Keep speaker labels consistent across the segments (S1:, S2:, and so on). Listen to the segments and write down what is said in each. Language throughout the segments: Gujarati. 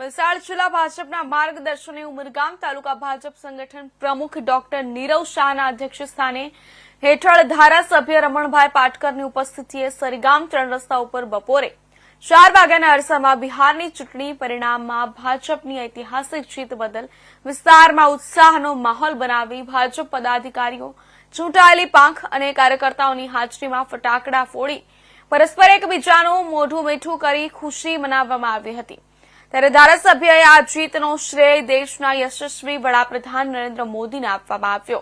S1: વલસાડ જિલ્લા ભાજપના માર્ગદર્શને ઉમરગામ તાલુકા ભાજપ સંગઠન પ્રમુખ ડોક્ટર નીરવ શાહના અધ્યક્ષસ્થાને હેઠળ ધારાસભ્ય રમણભાઈ પાટકરની ઉપસ્થિતિએ સરીગામ ત્રણ રસ્તા ઉપર બપોરે ચાર વાગ્યાના અરસામાં બિહારની ચૂંટણી પરિણામમાં ભાજપની ઐતિહાસિક જીત બદલ વિસ્તારમાં ઉત્સાહનો માહોલ બનાવી ભાજપ પદાધિકારીઓ ચૂંટાયેલી પાંખ અને કાર્યકર્તાઓની હાજરીમાં ફટાકડા ફોડી, પરસ્પર એકબીજાનું મોઢું મીઠું કરી ખુશી મનાવવામાં આવી હતી. ત્યારે ધારાસભ્યએ આ જીતનો શ્રેય દેશના યશસ્વી વડાપ્રધાન નરેન્દ્ર મોદીને આપવામાં આવ્યો.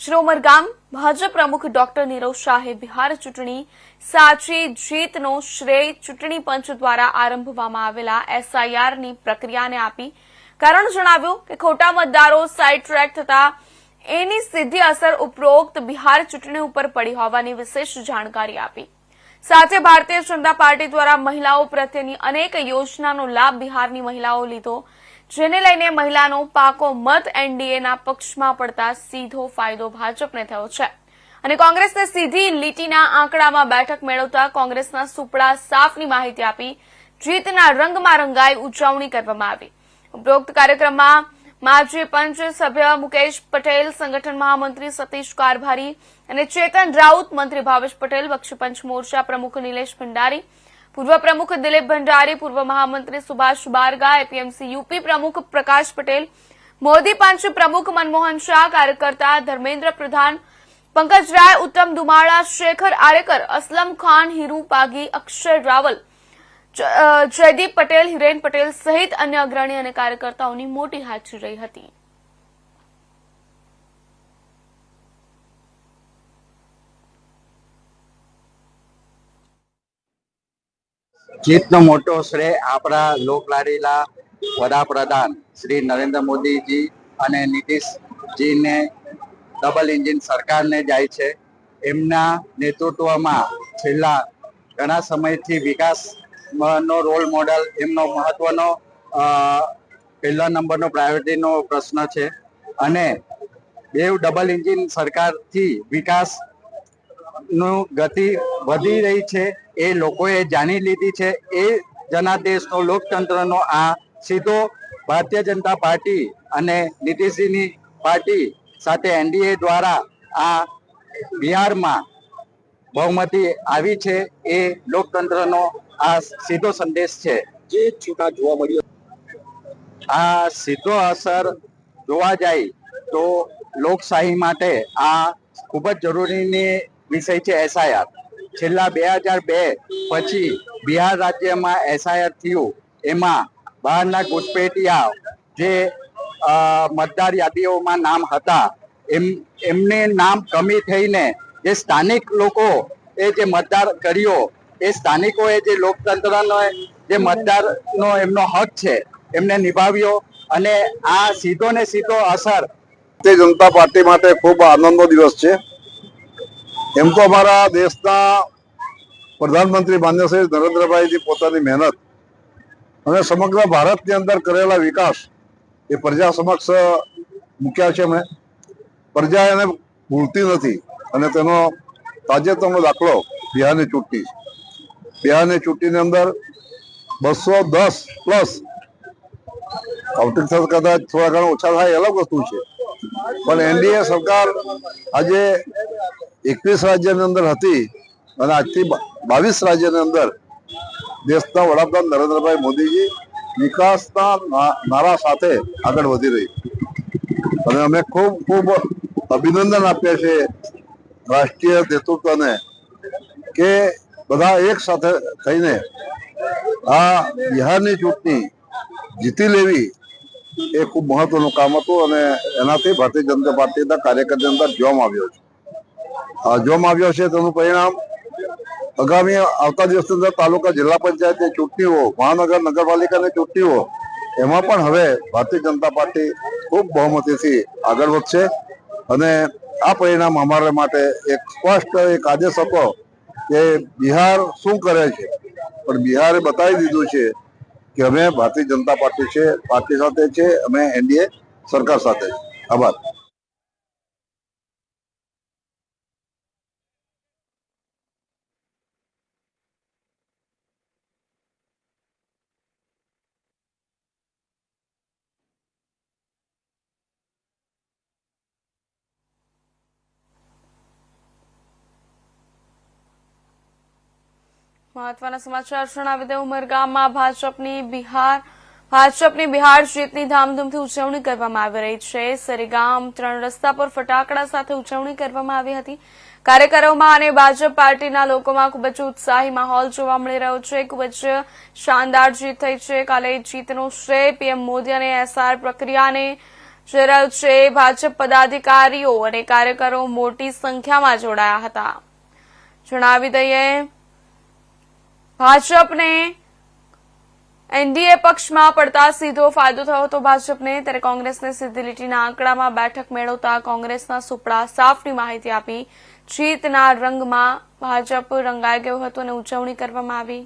S1: શ્રી ઉમરગામ ભાજપ પ્રમુખ ડોક્ટર નીરવ શાહે બિહાર ચૂંટણી સાચી જીતનો શ્રેય ચૂંટણી પંચ દ્વારા આરંભવામાં આવેલા એસઆઈઆરની પ્રક્રિયાને આપી કારણ જણાવ્યું કે ખોટા મતદારો સાઇડ ટ્રેક થતા એની સીધી અસર ઉપરોક્ત બિહાર ચૂંટણી ઉપર પડી હોવાની વિશેષ જાણકારી આપી. સાથે ભારતીય જનતા પાર્ટી દ્વારા મહિલાઓ પ્રત્યેની અનેક યોજનાનો લાભ બિહારની મહિલાઓ લીધો, જેને લઈને મહિલાનો પાકો મત એનડીએના પક્ષમાં પડતા સીધો ફાયદો ભાજપને થયો છે. અને કોંગ્રેસને સીધી લીટીના આંકડામાં બેઠક મેળવતા કોંગ્રેસના સુપડા સાફની માહિતી આપી, જીતના રંગમાં રંગાઈ ઉજવણી કરવામાં આવી. ઉપરોક્ત કાર્યક્રમમાં માજી પંચ સભ્ય મુકેશ પટેલ, સંગઠન મહામંત્રી સતીશ કારભારી અને ચેતન રાઉત, મંત્રી ભાવેશ પટેલ બક્ષીપંચ મોરચા પ્રમુખ નિલેશ ભંડારી, પૂર્વ પ્રમુખ દિલીપ ભંડારી, પૂર્વ મહામંત્રી સુભાષ બારગા, એપીએમસી યુપી પ્રમુખ પ્રકાશ પટેલ, મોદી પંચ પ્રમુખ મનમોહન શાહ, કાર્યકર્તા ધર્મેન્દ્ર પ્રધાન, પંકજ રાય, ઉત્તમ દુમાળા, શેખર આરેકર, અસલમ ખાન, હીરુ પાગી અક્ષય રાવલ જયદીપ પટેલ, હિરેન પટેલ સહિત અન્ય અગ્રણી અને કાર્યકર્તાઓની મોટી હાજરી રહી હતી.
S2: જીતનો મોટો શ્રેય આપણા લોકલાડીલા વડાપ્રધાન શ્રી નરેન્દ્ર મોદીજી અને નીતિશજીને ડબલ એન્જિન સરકારને જાય છે. એમના નેતૃત્વમાં છેલ્લા ઘણા સમયથી વિકાસ નો રોલ મોડલ એમનો મહત્વનો પહેલા નંબરનો પ્રાયોરિટીનો પ્રશ્ન છે. અને બેવ ડબલ એન્જિન સરકારથી વિકાસનું ગતિ વધી રહી છે, એ લોકોએ જાણી લીધી છે. એ જનાદેશનો, લોકતંત્રનો આ સીધો ભારતીય જનતા પાર્ટી અને નીતિશજીની પાર્ટી સાથે એનડીએ દ્વારા આ બિહારમાં બહુમતી આવી છે, એ લોકતંત્રનો આ સીધો સંદેશ છે.
S3: જે છૂટા જોવા મળ્યો.
S2: આ સીધો અસર જોવા જાય તો લોકશાહી માટે આ ખૂબ જ જરૂરીની વિષય છે એસઆઈઆર. છેલ્લા બે હજાર બે પછી બિહાર રાજ્યમાં એસઆઈઆર થયું. એમાં બહારના ઘૂસપેટિયા જે મતદાર યાદીઓમાં નામ હતા એમ એમને નામ કમી થઈને જે સ્થાનિક લોકો એ જે મતદાર કર્યો એ સ્થાનિકોએ જે લોકતંત્રનો જે મતદારનો એમનો હક છે, એમને નિભાવ્યો અને આ સીધો ને સીધો અસર
S3: ભારતીય જનતા પાર્ટી માટે ખૂબ આનંદનો દિવસ છે એમ તો અમારા દેશના પ્રધાનમંત્રી માન્ય શ્રી નરેન્દ્રભાઈની પોતાની મહેનત અને સમગ્ર ભારતની અંદર કરેલા વિકાસ એ પ્રજા સમક્ષ મૂક્યા છે મેં પ્રજા એને ભૂલતી નથી અને તેનો તાજેતરનો દાખલો બિહારની ચૂંટણી છે. બિહારની ચૂંટણીની અંદર બસો દસ પ્લસ આવતી કદાચ થોડા ઘણા ઓછા થાય અલગ વસ્તુ છે. પણ એનડીએ સરકાર આજે એકવીસ રાજ્યની અંદર હતી અને આજથી બાવીસ રાજ્યની અંદર દેશના વડાપ્રધાન નરેન્દ્રભાઈ મોદીજી વિકાસના નારા સાથે આગળ વધી રહી. અને અમે ખૂબ ખૂબ અભિનંદન આપીએ છીએ રાષ્ટ્રીય નેતૃત્વને કે બધા એક સાથે થઈને આ બિહારની ચૂંટણી જીતી લેવી એ ખૂબ મહત્વનું કામ હતું અને એનાથી ભારતીય જનતા પાર્ટીના કાર્યકરની અંદર જોવામાં આવ્યો છે. આ જોવામાં આવ્યો છે તેનું પરિણામ આગામી આવતા દિવસની અંદર તાલુકા જિલ્લા પંચાયતની ચૂંટણીઓ, મહાનગર નગરપાલિકાની ચૂંટણીઓ, એમાં પણ હવે ભારતીય જનતા પાર્ટી ખૂબ બહુમતીથી આગળ વધશે અને આ પરિણામ અમારા માટે એક સ્પષ્ટ એક આદેશ હતો. કે બિહાર શું કરે છે? પણ બિહારે બતાવી દીધું છે કે અમે ભારતીય જનતા પાર્ટી છે, પાર્ટી સાથે છે, અમે એનડીએ સરકાર સાથે છે. આભાર.
S1: મહત્વના સમાચાર જણાવી દઉં. ઉમરગામમાં ભાજપની બિહાર ભાજપની બિહાર જીતની ધામધૂમથી ઉજવણી કરવામાં આવી રહી છે. સરીગામ ત્રણ રસ્તા પર ફટાકડા સાથે ઉજવણી કરવામાં આવી હતી. કાર્યકરોમાં અને ભાજપ પાર્ટીના લોકોમાં ખૂબ જ ઉત્સાહી માહોલ જોવા મળી રહ્યો છે. ખૂબ જ શાનદાર જીત થઈ છે. કાલે જીતનો શ્રેય પીએમ મોદી અને એસઆર પ્રક્રિયાને જે રહ્યો છે. ભાજપ પદાધિકારીઓ અને કાર્યકરો મોટી સંખ્યામાં જોડાયા હતા. જણાવી દઈએ ભાજપને એનડીએ પક્ષમાં પડતા સીધો ફાયદો થયો હતો ભાજપને, ત્યારે કોંગ્રેસને સીધી લીટીના આંકડામાં બેઠક મેળવતા કોંગ્રેસના સુપડા સાફની માહિતી આપી. જીતના રંગમાં ભાજપ રંગાઈ ગયું હતું અને ઉજવણી કરવામાં આવી.